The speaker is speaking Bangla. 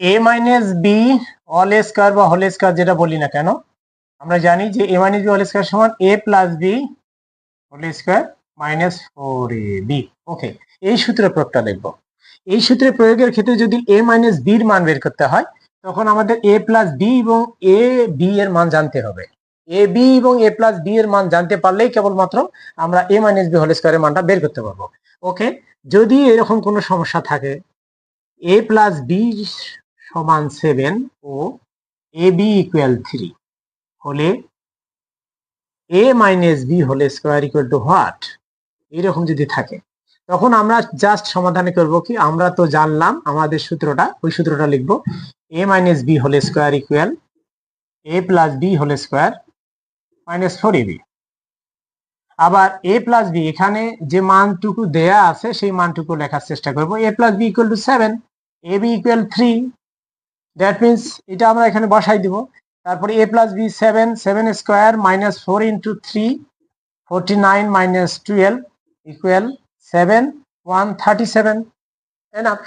A minus B all square বা হোল স্কোয়ার যেটা বলি না কেন, আমরা জানি যে A minus B whole square সমান A plus B whole square minus four A B okay এই সূত্রের প্রয়োগটা দেখব। এই সূত্রের প্রয়োগের ক্ষেত্রে যদি এ মাইনাস বির মান বের করতে হয়, তখন আমাদের এ প্লাস বি এবং এ বি এর মান জানতে হবে। এ বি এবং এ প্লাস বি এর মান জানতে পারলেই কেবলমাত্র আমরা এ মাইনাস বি হোল স্কোয়ারের মানটা বের করতে পারব। ওকে যদি এরকম কোনো সমস্যা থাকে এ প্লাস বি সমান সেভেন ও এ বি ইকুয়াল থ্রি হলে A minus B whole square equal to what এরকম যদি থাকে। তখন আমরা জাস্ট সমাধানে করব কি? আমরা তো জানলাম আমাদের সূত্রটা, ওই সূত্রটা লিখব। A minus B whole square equal A plus B whole square minus four A B আবার এ প্লাস বি এখানে যে মানটুকু দেয়া আছে, সেই মানটুকু লেখার চেষ্টা করব। A plus B equal to seven A B equal three that means এটা আমরা এখানে বসাই দিব। তারপরে A plus B seven seven square minus four into three forty nine minus twelve equal seven one thirty seven enough